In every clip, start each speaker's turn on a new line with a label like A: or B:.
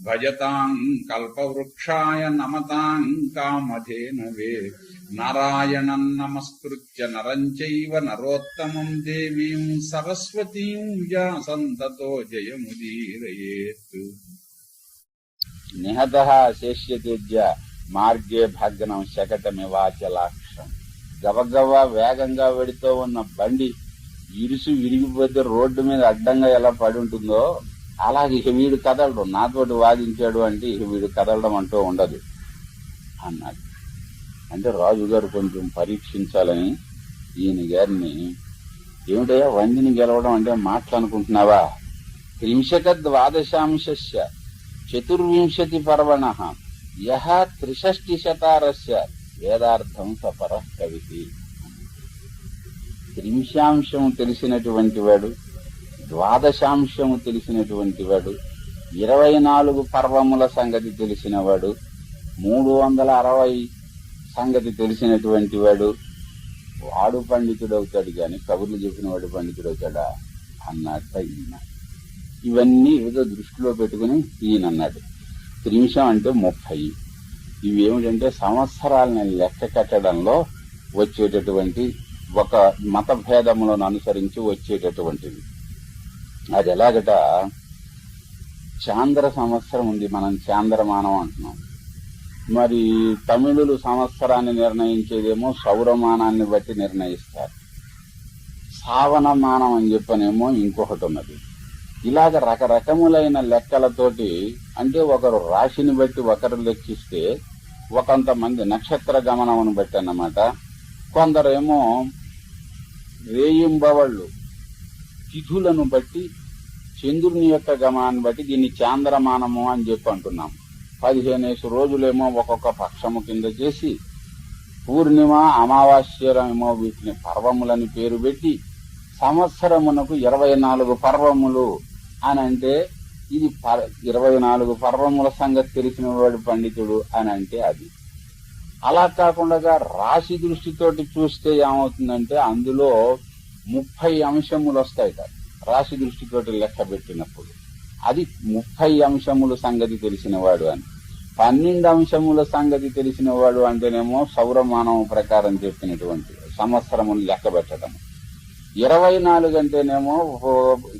A: భజతాం కల్పవృక్షాయ నమతాం కామధేనవే. నారాయణం నమస్కృత్య నరం చైవ నరోత్తమం దేవీం సరస్వతీం వ్యాసంతతో జయముదీరయేత్. నిహత శేష్యతేజ్య మార్గే భగ్నం శకటమివాచలాక్షం గబగబా వేగంగా వెడుతూ ఉన్న బండి ఇరుసు విరిగిపోతే రోడ్డు మీద అడ్డంగా ఎలా పడి ఉంటుందో అలాగే ఇక వీడు కదలడు. నాతోటి వాదించాడు అంటే ఇక వీడు కదలడం అంటూ ఉండదు అన్నాడు. అంటే రాజుగారు కొంచెం పరీక్షించాలని ఈయన గారిని ఏమిటయ్యా వందిని గెలవడం అంటే మాట్లాడుకుంటున్నావా? త్రింశకద్వాదశాంశస్య చతుర్వింశతి పర్వణ యహ త్రిషష్టి శతారస్య వేదార్థం సపర కవితి. త్రింశాంశం తెలిసినటువంటి వాడు ద్వాదశాంశము తెలిసినటువంటి వాడు ఇరవై నాలుగు పర్వముల సంగతి తెలిసినవాడు మూడు వందల అరవై సంగతి తెలిసినటువంటి వాడు వాడు పండితుడవుతాడు కానీ కబుర్లు చెప్పిన వాడు పండితుడు అవుతాడా అన్నట్ట ఈయన ఇవన్నీ ఏదో దృష్టిలో పెట్టుకుని ఈయన అన్నాడు. త్రిమిషం అంటే ముప్పై. ఇవి ఏమిటంటే సంవత్సరాలని లెక్క కట్టడంలో వచ్చేటటువంటి ఒక మత భేదములను అనుసరించి వచ్చేటటువంటిది అది ఎలాగట? చాంద్ర సంవత్సరం ఉంది మనం చాంద్రమానం అంటున్నాం. మరి తమిళులు సంవత్సరాన్ని నిర్ణయించేదేమో సౌరమానాన్ని బట్టి నిర్ణయిస్తారు. సావనమానం అని చెప్పనేమో ఇంకొకటి ఉన్నది. ఇలాగ రకరకములైన లెక్కలతోటి అంటే ఒకరు రాశిని బట్టి ఒకరు లెక్కిస్తే ఒకంతమంది నక్షత్ర గమనమును బట్టి అన్నమాట. కొందరేమో రేయింబవళ్ళు తిథులను బట్టి చంద్రుని యొక్క గమనాన్ని బట్టి దీన్ని చాంద్రమానము అని చెప్పి అంటున్నాం. పదిహేనేసి రోజులేమో ఒక్కొక్క పక్షము కింద చేసి పూర్ణిమ అమావాస్యమేమో వీటిని పర్వములని పేరు పెట్టి సంవత్సరమునకు ఇరవై నాలుగు పర్వములు అని అంటే ఇది ఇరవై నాలుగు పర్వముల సంగతి తెలిసిన వాడు పండితుడు అని అంటే అది. అలా కాకుండా రాశి దృష్టితోటి చూస్తే ఏమవుతుందంటే అందులో ముప్పై అంశములు వస్తాయట రాశి దృష్టితోటి లెక్క పెట్టినప్పుడు. అది ముప్పై అంశముల సంగతి తెలిసినవాడు అని. పన్నెండు అంశముల సంగతి తెలిసినవాడు అంటేనేమో సౌరమానం ప్రకారం చెప్పినటువంటి సంవత్సరములు లెక్క పెట్టడం. ఇరవై నాలుగు అంటేనేమో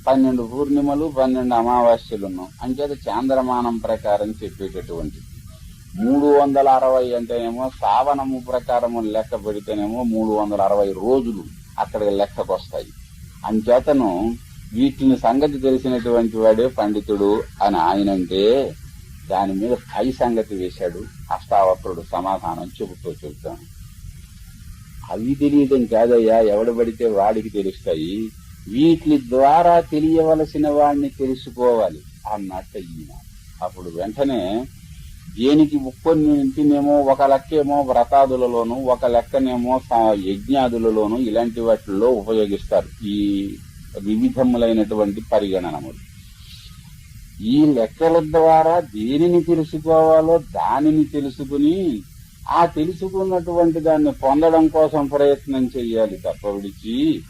A: పన్నెండు పూర్ణిమలు పన్నెండు అమావాస్యలును అంచేత చాంద్రమానం ప్రకారం చెప్పేటటువంటి. మూడు వందల అరవై అంటేనేమో సావనము ప్రకారము లెక్క పెడితేనేమో మూడు వందల అరవై రోజులు. అక్కడికి లెక్కకు వస్తాయి అంచేతను వీటిని సంగతి తెలిసినటువంటి వాడే పండితుడు అని ఆయనంటే దాని మీద పై సంగతి వేశాడు. అష్టావక్రుడు సమాధానం చెబుతూ చెబుతాను అవి తెలియటం కాదయ్యా ఎవడు పడితే వాడికి తెలుస్తాయి. వీటి ద్వారా తెలియవలసిన వాడిని తెలుసుకోవాలి అన్నట్టు ఈయన. అప్పుడు వెంటనే దేనికి కొన్నింటినేమో ఒక లెక్కేమో వ్రతాదులలోను ఒక లెక్కనేమో యజ్ఞాదులలోను ఇలాంటి వాటిల్లో ఉపయోగిస్తారు. ఈ వివిధములైనటువంటి పరిగణనములు. ఈ లెక్కల ద్వారా దేనిని తెలుసుకోవాలో దానిని తెలుసుకుని ఆ తెలుసుకున్నటువంటి దాన్ని పొందడం కోసం ప్రయత్నం చెయ్యాలి తప్ప విడిచి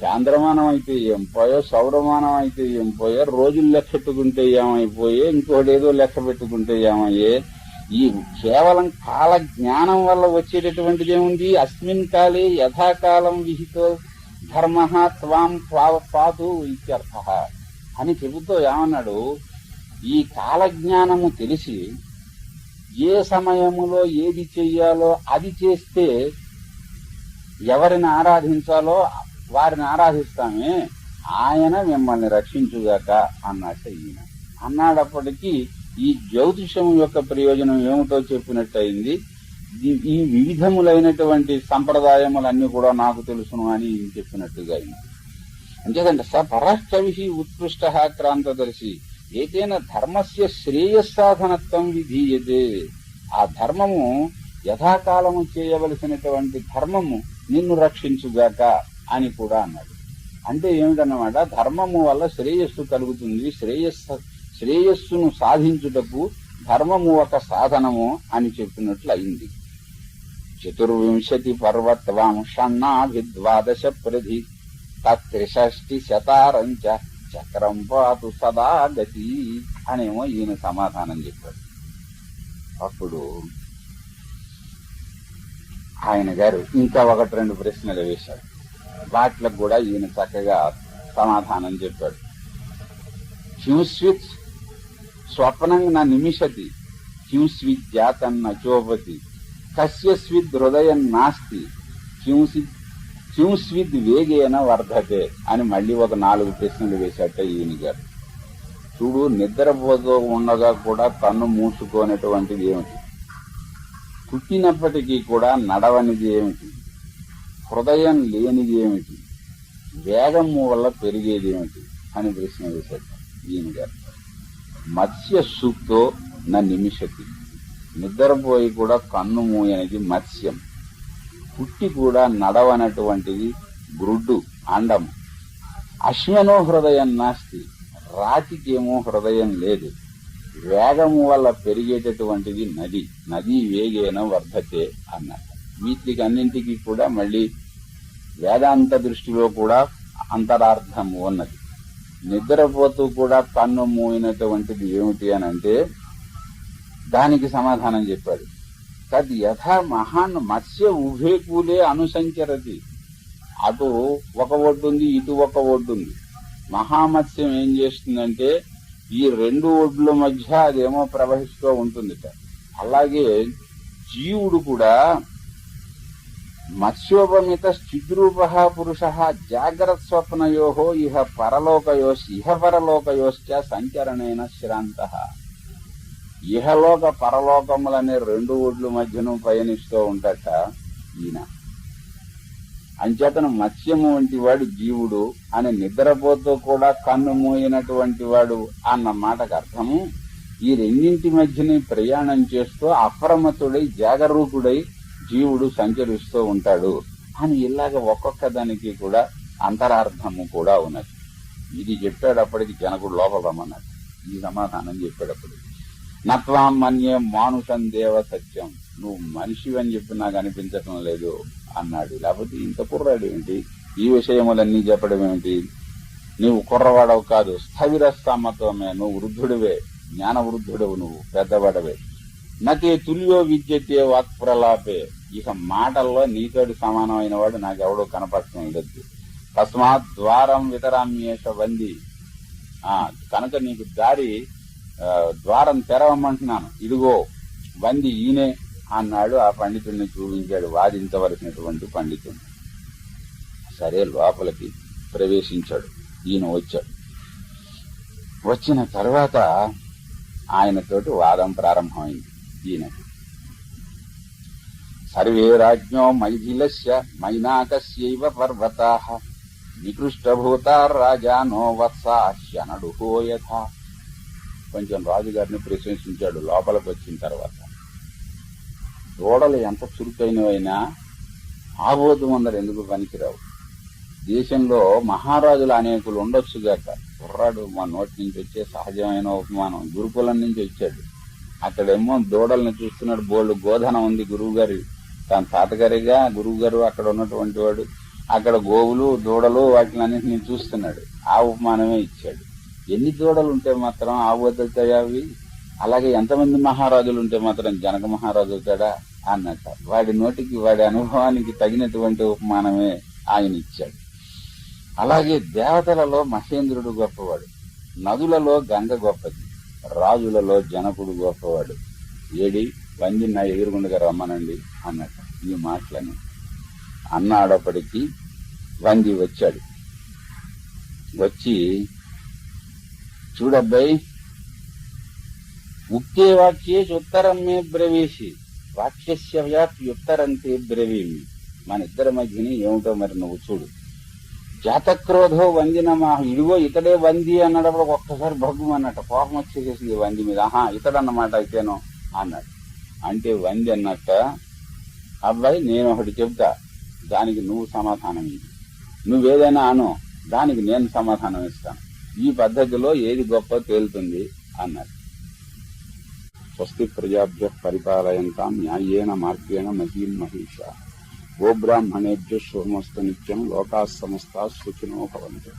A: చాంద్రమానం అయితే ఏం పోయో సౌరమానం అయితే ఏం పోయో రోజులు లెక్క పెట్టుకుంటే ఏమైపోయే ఇంకోటి ఏదో లెక్క పెట్టుకుంటే ఏమయ్యే ఈ కేవలం కాల జ్ఞానం వల్ల వచ్చేటటువంటిది ఏముంది అస్మిన్ కాలే యథాకాలం విహితో ధర్మ త్వాం పా- పాతు ఇత్యర్థ అని చెబుతూ ఏమన్నాడు? ఈ కాలజ్ఞానము తెలిసి ఏ సమయములో ఏది చెయ్యాలో అది చేస్తే ఎవరిని ఆరాధించాలో వారిని ఆరాధిస్తామే ఆయన మిమ్మల్ని రక్షించుగాక అన్నట్ట ఈయన. అన్నాడప్పటికీ ఈ జ్యోతిషం యొక్క ప్రయోజనం ఏమిటో చెప్పినట్టయింది. ఈ- ఈ వివిధములైనటువంటి సంప్రదాయములన్నీ కూడా నాకు తెలుసును అని చెప్పినట్టుగా అయింది. అంతేదంటే స పరకవి ఉత్కృష్ట క్రాంతదర్శి ఏదైన ధర్మస్య శ్రేయస్సాధనత్వం విధీయతే. ఆ ధర్మము యథాకాలము చేయవలసినటువంటి ధర్మము నిన్ను రక్షించుగాక అని కూడా అన్నాడు. అంటే ఏమిటన్నమాట? ధర్మము వల్ల శ్రేయస్సు కలుగుతుంది. శ్రేయస్సు శ్రేయస్సును సాధించుటకు ధర్మము ఒక సాధనము అని చెప్పినట్లు అయింది చతుర్వింశతి పర్వత్వాం విద్వాదశ ప్రధి తత్రిషష్టి శతారంచ చక్రం పాతు సదా గతి అనేమో ఈయన సమాధానం చెప్పాడు. అప్పుడు ఆయన గారు ఇంకా ఒకటి రెండు ప్రశ్నలు వేశాడు వాటికి కూడా ఈయన చక్కగా సమాధానం చెప్పాడు. కింస్విత్ స్వప్నం నా నిమిషతి కింస్విత్ జాతం చోపతి కస్యస్విద్ హృదయం నాస్తి కింసిత్ కింస్విద్ వేగేన వర్ధతే అని మళ్ళీ ఒక నాలుగు ప్రశ్నలు వేశాట ఈయన గారు. చూడు నిద్రపోతూ ఉండగా కూడా కన్ను మూసుకోనటువంటిది ఏమిటి? పుట్టినప్పటికీ కూడా నడవనిది ఏమిటి? హృదయం లేనిది ఏమిటి? వేగము వల్ల పెరిగేది ఏమిటి? అని ప్రశ్న వేశాడు ఈయన గారు. మత్స్య సూక్తో నా నిమిషతి. నిద్రపోయి కూడా కన్ను మూయనేది మత్స్యం. పుట్టి కూడా నడవనటువంటిది గ్రుడ్డు అండము. అశ్వనో హృదయం నాస్తి. రాతికేమో హృదయం లేదు. వేగము వల్ల పెరిగేటటువంటిది నది. నది వేగేన వర్ధతే అన్నట్టు వీటికి అన్నింటికి కూడా మళ్ళీ వేదాంత దృష్టిలో కూడా అంతరార్థం ఉన్నది. నిద్రపోతూ కూడా కన్ను మూయినటువంటిది ఏమిటి అని అంటే దానికి సమాధానం చెప్పాడు. తద్ యథ మహాన్ మత్స్య ఉభే కూలే అటు ఒక ఒడ్డుంది ఇటు ఒక ఒడ్డుంది. మహామత్స్యం ఏం చేస్తుందంటే ఈ రెండు ఒడ్ల మధ్య అదేమో ప్రవహిస్తూ ఉంటుందిట. అలాగే జీవుడు కూడా మత్స్యోపమిత స్థిద్రూప పురుష జాగ్రత్త స్వప్నయో ఇహ పరలోకయో ఇహ పరలోకయోశ్చ సంచరణైన శ్రాంత. ఇహలోక పరలోకములనే రెండు ఒడ్ల మధ్యను పయనిస్తూ ఉంటట ఈయన. అంచేతను మత్స్యము వంటి వాడు జీవుడు అని నిద్రపోతూ కూడా కన్ను మూయినటువంటి వాడు అన్న మాటకు అర్థము ఈ రెండింటి మధ్యని ప్రయాణం చేస్తూ అప్రమత్తుడై జాగరూకుడై జీవుడు సంచరిస్తూ ఉంటాడు అని ఇలాగ ఒక్కొక్క దానికి కూడా అంతరార్థము కూడా ఉన్నది. ఇది చెప్పేటప్పటికి జనకుడు లోపలమన్నాడు ఈ సమాధానం చెప్పేటప్పటికి నత్వాం మన్యే మానుషం దేవ సత్యం. నువ్వు మనిషి అని చెప్పి నాకు అనిపించటం లేదు అన్నాడు. లేకపోతే ఇంత కుర్రాడు ఏమిటి? ఈ విషయములన్నీ చెప్పడం ఏమిటి? నీవు కుర్రవాడవు కాదు స్థవిర సమ్మతమే నువ్వు వృద్ధుడివే జ్ఞాన వృద్ధుడవు నువ్వు పెద్దవాడవే. నతే తుల్యో విద్యతే వాక్ప్రలాపే. ఇక మాటల్లో నీతోటి సమానమైన వాడు నాకెవడో కనపడటం లేదు. తస్మాత్ ద్వారం వితరామ్యేష వంది. ఆ కనుక నీకు దారి ద్వారం తెరవమంటున్నాను. ఇదిగో వంది ఈయనే అన్నాడు ఆ పండితుడిని చూపించాడు వాదించవలసినటువంటి పండితుడు. సరే లోపలికి ప్రవేశించాడు. ఈయన వచ్చాడు. వచ్చిన తర్వాత ఆయనతోటి వాదం ప్రారంభమైంది ఈయనకి. సర్వే రాజ్ఞో మైథిలస్య మైనాకస్యైవ పర్వతా నికృష్టభూతారాజానో వత్సాహ్యనడుహో యథా కొంచెం రాజుగారిని ప్రశంసించాడు లోపలికి వచ్చిన తర్వాత. దూడలు ఎంత చురుకైనవైనా ఆబోధం అందరు ఎందుకు పనికిరావు? దేశంలో మహారాజులు అనేకులు ఉండొచ్చుగాక కుర్రాడు మా నోటి నుంచి వచ్చే సహజమైన ఉపమానం. గురుకులం నుంచి వచ్చాడు. అక్కడేమో దూడల్ని చూస్తున్నాడు బోల్డ్ గోధన ఉంది గురువు గారి తన తాతగారిగా గురువు గారు అక్కడ ఉన్నటువంటి వాడు అక్కడ గోవులు దూడలు వాటిని అన్నింటినీ చూస్తున్నాడు. ఆ ఉపమానమే ఇచ్చాడు. ఎన్ని దూడలు ఉంటే మాత్రం ఆబోతుతాయి అవి అలాగే ఎంతమంది మహారాజులు ఉంటే మాత్రం జనక మహారాజు అవుతాడా అన్నట్ట. వాడి నోటికి వాడి అనుభవానికి తగినటువంటి ఉపమానమే ఆయన ఇచ్చాడు. అలాగే దేవతలలో మహేంద్రుడు గొప్పవాడు నదులలో గంగ గొప్పది రాజులలో జనకుడు గొప్పవాడు. ఏడి? వంది నా ఎదురుగుండగా రమ్మనండి అన్నట్టు ఈ మాటలని అన్నాడప్పటికీ వంది వచ్చాడు. వచ్చి చూడబ్బాయి ఉక్తే వాక్యే ఉత్తరం మే బ్రవేశి వాక్యస్య వ్యాప్యుత్తరంతే బ్రవీమి. మన ఇద్దరి మధ్యని ఏమిటో మరి నువ్వు చూడు. జాతక్రోధో వందిన మా ఇదిగో ఇతడే వంది అన్నప్పుడు ఒక్కసారి భగ్గు అన్నట్టు కోపం వచ్చేసేసింది వంది మీద. ఆహా ఇతడన్నమాట అయితేనో అన్నాడు. అంటే వంది అన్నట్ట అబ్బాయి నేను ఒకటి చెప్తా దానికి నువ్వు సమాధానం ఇది నువ్వేదైనా అను దానికి నేను సమాధానం ఇస్తాను. ఈ పద్ధతిలో ఏది గొప్ప తేలుతుంది అన్నాడు స్వస్తి ప్రజాభ్య పరిపాలయంతాం న్యాయేన మార్గేణ మహీం మహిష. గోబ్రాహ్మణేభ్య శుభమస్తు నిత్యం లోకా సమస్త సుఖినో భవంతు.